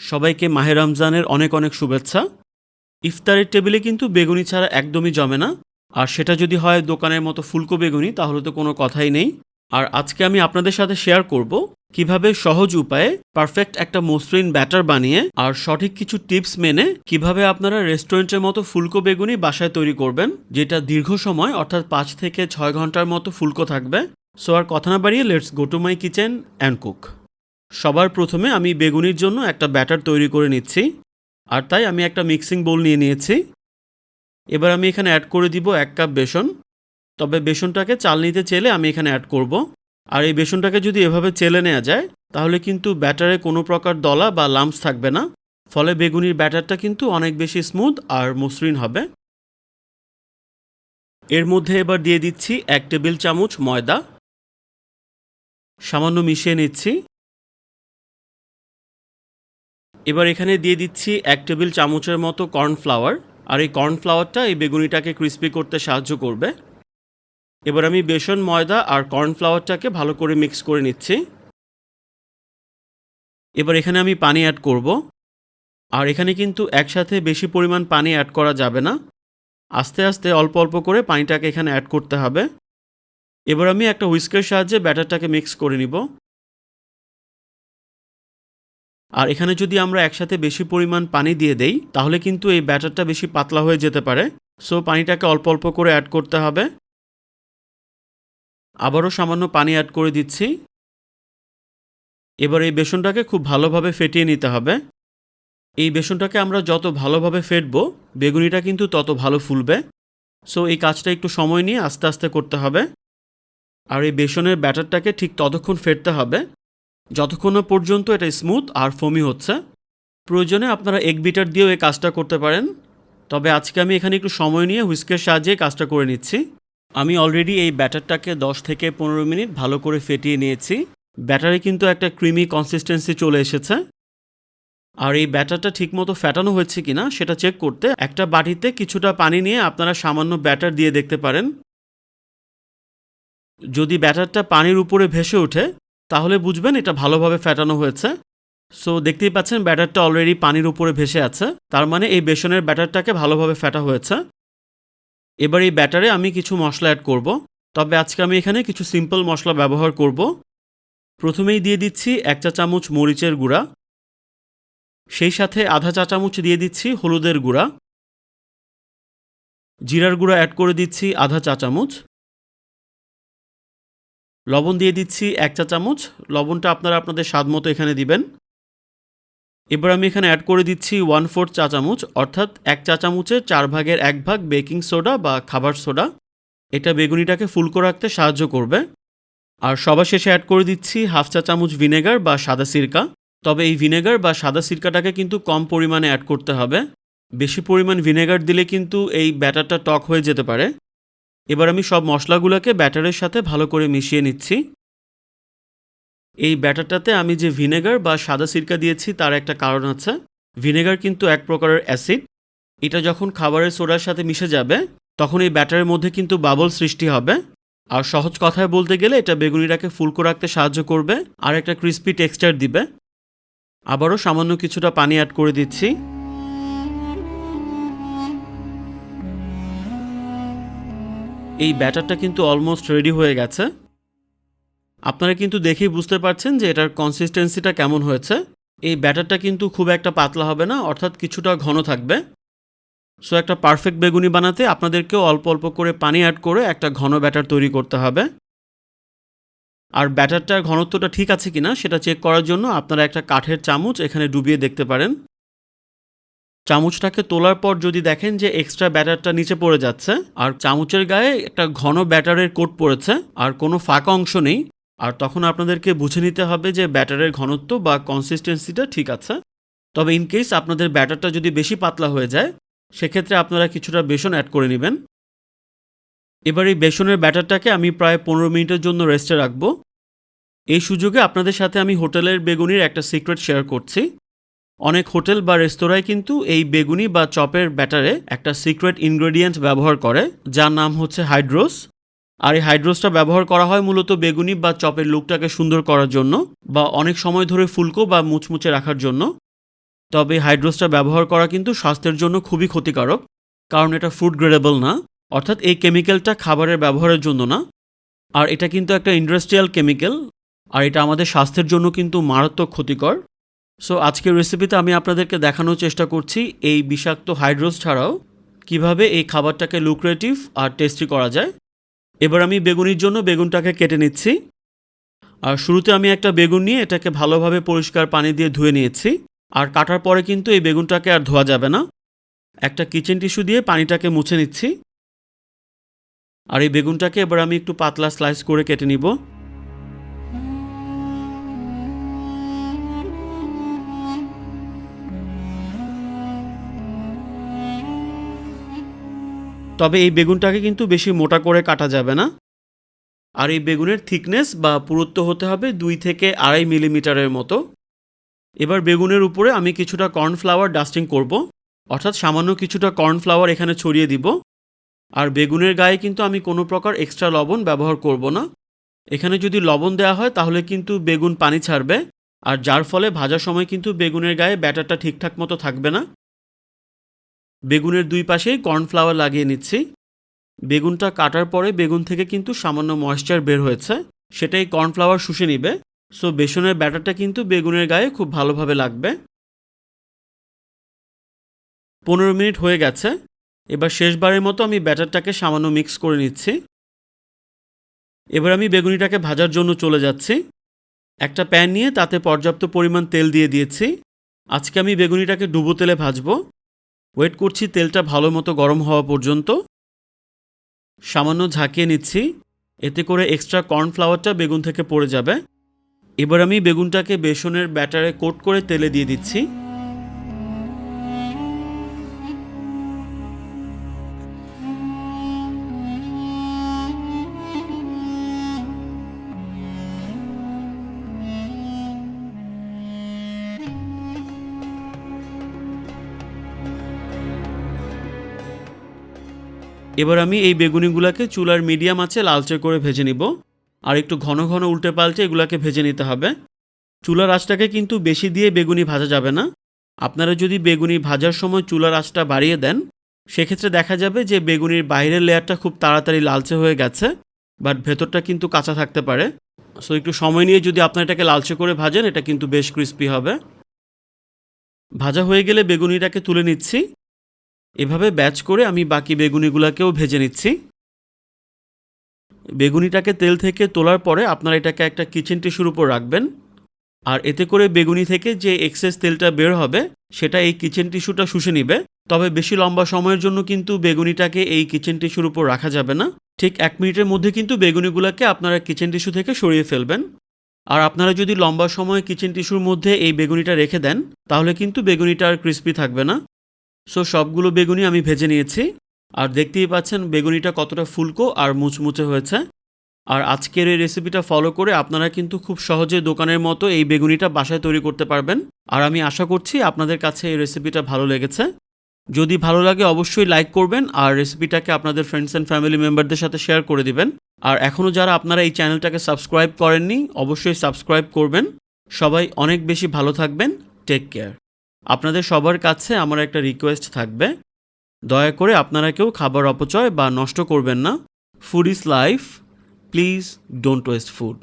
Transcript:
সবাইকে মাহে রমজানের অনেক অনেক শুভেচ্ছা। ইফতারের টেবিলে কিন্তু বেগুনি ছাড়া একদমই জমে না। আর সেটা যদি হয় দোকানের মতো ফুলকো বেগুনি, তাহলে তো কোনো কথাই নেই। আর আজকে আমি আপনাদের সাথে শেয়ার করব কীভাবে সহজ উপায়ে পারফেক্ট একটা মসৃণ ব্যাটার বানিয়ে আর সঠিক কিছু টিপস মেনে কীভাবে আপনারা রেস্টুরেন্টের মতো ফুলকো বেগুনি বাসায় তৈরি করবেন, যেটা দীর্ঘ সময়, অর্থাৎ পাঁচ থেকে ছয় ঘণ্টার মতো ফুলকো থাকবে। সো আর কথা না বাড়িয়ে let's go to my kitchen and cook সবার প্রথমে আমি বেগুনির জন্য একটা ব্যাটার তৈরি করে নিচ্ছি, আর তাই আমি একটা মিক্সিং বোল নিয়ে নিয়েছি। এবার আমি এখানে অ্যাড করে দিব এক কাপ বেসন। তবে বেসনটাকে চাল নিতে চেলে আমি এখানে অ্যাড করব। আর এই বেসনটাকে যদি এভাবে চেলে নেওয়া যায়, তাহলে কিন্তু ব্যাটারে কোনো প্রকার দলা বা লাম্পস থাকবে না। ফলে বেগুনির ব্যাটারটা কিন্তু অনেক বেশি স্মুথ আর মসৃণ হবে। এর মধ্যে এবার দিয়ে দিচ্ছি এক টেবিল চামচ ময়দা। সামান্য মিশিয়ে নিচ্ছি। এবার এখানে দিয়ে দিচ্ছি এক টেবিল চামচের মতো কর্নফ্লাওয়ার। আর এই কর্নফ্লাওয়ারটা এই বেগুনিটাকে ক্রিস্পি করতে সাহায্য করবে। এবার আমি বেসন, ময়দা আর কর্নফ্লাওয়ারটাকে ভালো করে মিক্স করে নিচ্ছি। এবার এখানে আমি পানি অ্যাড করব। আর এখানে কিন্তু একসাথে বেশি পরিমাণ পানি অ্যাড করা যাবে না। আস্তে আস্তে অল্প অল্প করে পানিটাকে এখানে অ্যাড করতে হবে। এবার আমি একটা হুইস্কের সাহায্যে ব্যাটারটাকে মিক্স করে নিব। আর এখানে যদি আমরা একসাথে বেশি পরিমাণ পানি দিয়ে দেই, তাহলে কিন্তু এই ব্যাটারটা বেশি পাতলা হয়ে যেতে পারে। সো পানিটাকে অল্প অল্প করে অ্যাড করতে হবে। আবারও সামান্য পানি অ্যাড করে দিচ্ছি। এবার এই বেসনটাকে খুব ভালোভাবে ফেটিয়ে নিতে হবে। এই বেসনটাকে আমরা যত ভালোভাবে ফেটবো, বেগুনিটা কিন্তু তত ভালো ফুলবে। সো এই কাজটা একটু সময় নিয়ে আস্তে আস্তে করতে হবে। আর এই বেসনের ব্যাটারটাকে ঠিক ততক্ষণ ফেটতে হবে। যতক্ষণ পর্যন্ত এটা স্মুথ আর ফমি হচ্ছে, প্রয়োজনে আপনারা এক বিটার দিয়েও এই কাজটা করতে পারেন। তবে আজকে আমি এখানে একটু সময় নিয়ে হুইস্কের সাহায্যে কাজটা করে নিচ্ছি। আমি অলরেডি এই ব্যাটারটাকে 10 থেকে পনেরো মিনিট ভালো করে ফেটিয়ে নিয়েছি। ব্যাটারে কিন্তু একটা ক্রিমি কনসিস্টেন্সি চলে এসেছে। আর এই ব্যাটারটা ঠিকমতো ফ্যাটানো হয়েছে কিনা সেটা চেক করতে একটা বাটিতে কিছুটা পানি নিয়ে আপনারা সামান্য ব্যাটার দিয়ে দেখতে পারেন। যদি ব্যাটারটা পানির উপরে ভেসে ওঠে তাহলে বুঝবেন এটা ভালোভাবে ফ্যাটানো হয়েছে। সো দেখতেই পাচ্ছেন ব্যাটারটা অলরেডি পানির উপরে ভেসে আছে। তার মানে এই বেসনের ব্যাটারটাকে ভালোভাবে ফ্যাটা হয়েছে। এবার এই ব্যাটারে আমি কিছু মশলা অ্যাড করব। তবে আজকে আমি এখানে কিছু সিম্পল মশলা ব্যবহার করব। প্রথমেই দিয়ে দিচ্ছি এক চা চামচ মরিচের গুঁড়া। সেই সাথে আধা চা চামচ দিয়ে দিচ্ছি হলুদের গুঁড়া। জিরার গুঁড়া অ্যাড করে দিচ্ছি আধা চা চামচ। লবণ দিয়ে দিচ্ছি এক চা চামচ। লবণটা আপনারা আপনাদের স্বাদ মতো এখানে দিবেন। এবার আমি এখানে অ্যাড করে দিচ্ছি ওয়ান ফোর্থ চা চামচ, অর্থাৎ এক চা চামচের চার ভাগের এক ভাগ বেকিং সোডা বা খাবার সোডা এটা বেগুনিটাকে ফুলকো রাখতে সাহায্য করবে। আর সবার শেষে অ্যাড করে দিচ্ছি হাফ চা চামচ ভিনেগার বা সাদা সিরকা। তবে এই ভিনেগার বা সাদা সিরকাটাকে কিন্তু কম পরিমাণে অ্যাড করতে হবে। বেশি পরিমাণ ভিনেগার দিলে কিন্তু এই ব্যাটারটা টক হয়ে যেতে পারে। এবার আমি সব মশলাগুলোকে ব্যাটারের সাথে ভালো করে মিশিয়ে নিচ্ছি। এই ব্যাটারটাতে আমি যে ভিনেগার বা সাদা সিরকা দিয়েছি, তার একটা কারণ আছে। ভিনেগার কিন্তু এক প্রকারের অ্যাসিড। এটা যখন খাবারের সোডার সাথে মিশে যাবে, তখন এই ব্যাটারের মধ্যে কিন্তু বাবল সৃষ্টি হবে। আর সহজ কথায় বলতে গেলে এটা বেগুনিটাকে ফুলকো রাখতে সাহায্য করবে, আর একটা ক্রিস্পি টেক্সচার দিবে। আবারও সামান্য কিছুটা পানি অ্যাড করে দিচ্ছি। এই ব্যাটারটা কিন্তু অলমোস্ট রেডি হয়ে গেছে। আপনারা কিন্তু দেখেই বুঝতে পারছেন যে এটার কনসিস্টেন্সিটা কেমন হয়েছে। এই ব্যাটারটা কিন্তু খুব একটা পাতলা হবে না, অর্থাৎ কিছুটা ঘন থাকবে। সো একটা পারফেক্ট বেগুনি বানাতে আপনাদেরকেও অল্প অল্প করে পানি অ্যাড করে একটা ঘন ব্যাটার তৈরি করতে হবে। আর ব্যাটারটার ঘনত্বটা ঠিক আছে কিনা সেটা চেক করার জন্য আপনারা একটা কাঠের চামচ এখানে ডুবিয়ে দেখতে পারেন। চামচটাকে তোলার পর যদি দেখেন যে এক্সট্রা ব্যাটারটা নিচে পড়ে যাচ্ছে, আর চামচের গায়ে একটা ঘন ব্যাটারের কোট পড়েছে, আর কোনো ফাঁকা অংশ নেই, আর তখন আপনাদেরকে বুঝে নিতে হবে যে ব্যাটারের ঘনত্ব বা কনসিস্টেন্সিটা ঠিক আছে। তবে ইন কেস আপনাদের ব্যাটারটা যদি বেশি পাতলা হয়ে যায়, সেক্ষেত্রে আপনারা কিছুটা বেসন অ্যাড করে নেবেন। এবার এই বেসনের ব্যাটারটাকে আমি প্রায় পনেরো মিনিটের জন্য রেস্টে রাখব। এই সুযোগে আপনাদের সাথে আমি হোটেলের বেগুনির একটা সিক্রেট শেয়ার করছি। অনেক হোটেল বা রেস্তোরাঁয় কিন্তু এই বেগুনি বা চপের ব্যাটারে একটা সিক্রেট ইনগ্রেডিয়েন্ট ব্যবহার করে, যার নাম হচ্ছে হাইড্রোস। আর এই হাইড্রোসটা ব্যবহার করা হয় মূলত বেগুনি বা চপের লুকটাকে সুন্দর করার জন্য বা অনেক সময় ধরে ফুলকো বা মুচমুচে রাখার জন্য। তবে এই হাইড্রোসটা ব্যবহার করা কিন্তু স্বাস্থ্যের জন্য খুবই ক্ষতিকারক, কারণ এটা ফুড গ্রেডেবল না, অর্থাৎ এই কেমিক্যালটা খাবারের ব্যবহারের জন্য না। আর এটা কিন্তু একটা ইন্ডাস্ট্রিয়াল কেমিক্যাল আর এটা আমাদের স্বাস্থ্যের জন্য কিন্তু মারাত্মক ক্ষতিকর। সো আজকের রেসিপিতে আমি আপনাদেরকে দেখানোর চেষ্টা করছি এই বিষাক্ত হাইড্রোস ছাড়াও কীভাবে এই খাবারটাকে লুক্রেটিভ আর টেস্টি করা যায়। এবার আমি বেগুনির জন্য বেগুনটাকে কেটে নিচ্ছি। আর শুরুতে আমি একটা বেগুন নিয়ে এটাকে ভালোভাবে পরিষ্কার পানি দিয়ে ধুয়ে নিয়েছি। আর কাটার পরে কিন্তু এই বেগুনটাকে আর ধোয়া যাবে না। একটা কিচেন টিস্যু দিয়ে পানিটাকে মুছে নিচ্ছি। আর এই বেগুনটাকে এবার আমি একটু পাতলা স্লাইস করে কেটে নিব। তবে এই বেগুনটাকে কিন্তু বেশি মোটা করে কাটা যাবে না। আর এই বেগুনের থিকনেস বা পুরুত্ব হতে হবে দুই থেকে আড়াই মিলিমিটারের মতো। এবার বেগুনের উপরে আমি কিছুটা কর্নফ্লাওয়ার ডাস্টিং করব, অর্থাৎ সামান্য কিছুটা কর্নফ্লাওয়ার এখানে ছড়িয়ে দিব। আর বেগুনের গায়ে কিন্তু আমি কোনো প্রকার এক্সট্রা লবণ ব্যবহার করব না। এখানে যদি লবণ দেওয়া হয় তাহলে কিন্তু বেগুন পানি ছাড়বে, আর যার ফলে ভাজার সময় কিন্তু বেগুনের গায়ে ব্যাটারটা ঠিকঠাক মতো থাকবে না। বেগুনের দুই পাশেই কর্নফ্লাওয়ার লাগিয়ে নিচ্ছি। বেগুনটা কাটার পরে বেগুন থেকে কিন্তু সামান্য ময়েশ্চার বের হয়েছে। সেটাই কর্নফ্লাওয়ার শুষে নিবে। সো বেসনের ব্যাটারটা কিন্তু বেগুনের গায়ে খুব ভালোভাবে লাগবে। পনেরো মিনিট হয়ে গেছে। এবার শেষবারের মতো আমি ব্যাটারটাকে সামান্য মিক্স করে নিচ্ছি। এবার আমি বেগুনিটাকে ভাজার জন্য চলে যাচ্ছি। একটা প্যান নিয়ে তাতে পর্যাপ্ত পরিমাণ তেল দিয়ে দিয়েছি। আজকে আমি বেগুনিটাকে ডুবো তেলে ভাজবো। ওয়েট করছি, তেলটা ভালো মতো গরম হওয়া পর্যন্ত। সামান্য ঝাঁকিয়ে নিচ্ছি, এতে করে এক্সট্রা কর্নফ্লাওয়ারটা বেগুন থেকে পড়ে যাবে। এবার আমি বেগুনটাকে বেসনের ব্যাটারে কোট করে তেলে দিয়ে দিচ্ছি। এবার আমি এই বেগুনিগুলোকে চুলার মিডিয়াম আছে লালচে করে ভেজে নিব। আর একটু ঘন ঘন উল্টে পাল্টে এগুলাকে ভেজে নিতে হবে। চুলার আঁচটাকে কিন্তু বেশি দিয়ে বেগুনি ভাজা যাবে না। আপনারা যদি বেগুনি ভাজার সময় চুলার আঁচটা বাড়িয়ে দেন, সেক্ষেত্রে দেখা যাবে যে বেগুনির বাইরের লেয়ারটা খুব তাড়াতাড়ি লালচে হয়ে গেছে, বাট ভেতরটা কিন্তু কাঁচা থাকতে পারে। সো একটু সময় নিয়ে যদি আপনার এটাকে লালচে করে ভাজেন, এটা কিন্তু বেশ ক্রিস্পি হবে। ভাজা হয়ে গেলে বেগুনিটাকে তুলে নিচ্ছি। এভাবে ব্যাচ করে আমি বাকি বেগুনিগুলোকেও ভেজে নিচ্ছি। বেগুনিটাকে তেল থেকে তোলার পরে আপনারা এটাকে একটা কিচেন টিস্যুর উপর রাখবেন। আর এতে করে বেগুনি থেকে যে এক্সেস তেলটা বের হবে, সেটা এই কিচেন টিস্যুটা শুষে নিবে। তবে বেশি লম্বা সময়ের জন্য কিন্তু বেগুনিটাকে এই কিচেন টিস্যুর উপর রাখা যাবে না। ঠিক এক মিনিটের মধ্যে কিন্তু বেগুনিগুলোকে আপনারা কিচেন টিস্যু থেকে সরিয়ে ফেলবেন। আর আপনারা যদি লম্বা সময় কিচেন টিস্যুর মধ্যে এই বেগুনিটা রেখে দেন, তাহলে কিন্তু বেগুনিটা আর ক্রিস্পি থাকবে না। সো সবগুলো বেগুনি আমি ভেজে নিয়েছি। আর দেখতেই পাচ্ছেন, বেগুনিটা কতটা ফুলকো আর মুচমুচে হয়েছে। আর আজকের এই রেসিপিটা ফলো করে আপনারা কিন্তু খুব সহজে দোকানের মতো এই বেগুনিটা বাসায় তৈরি করতে পারবেন। আর আমি আশা করছি আপনাদের কাছে এই রেসিপিটা ভালো লেগেছে। যদি ভালো লাগে অবশ্যই লাইক করবেন আর রেসিপিটাকে আপনাদের ফ্রেন্ডস অ্যান্ড ফ্যামিলি মেম্বারদের সাথে শেয়ার করে দিবেন। আর এখনও যারা আপনারা এই চ্যানেলটাকে সাবস্ক্রাইব করেননি, অবশ্যই সাবস্ক্রাইব করবেন। সবাই অনেক বেশি ভালো থাকবেন। টেক কেয়ার আপনাদের সবার কাছে আমার একটা রিকোয়েস্ট থাকবে। দয়া করে আপনারা কেউ খাবার অপচয় বা নষ্ট করবেন না। Food is life please don't waste food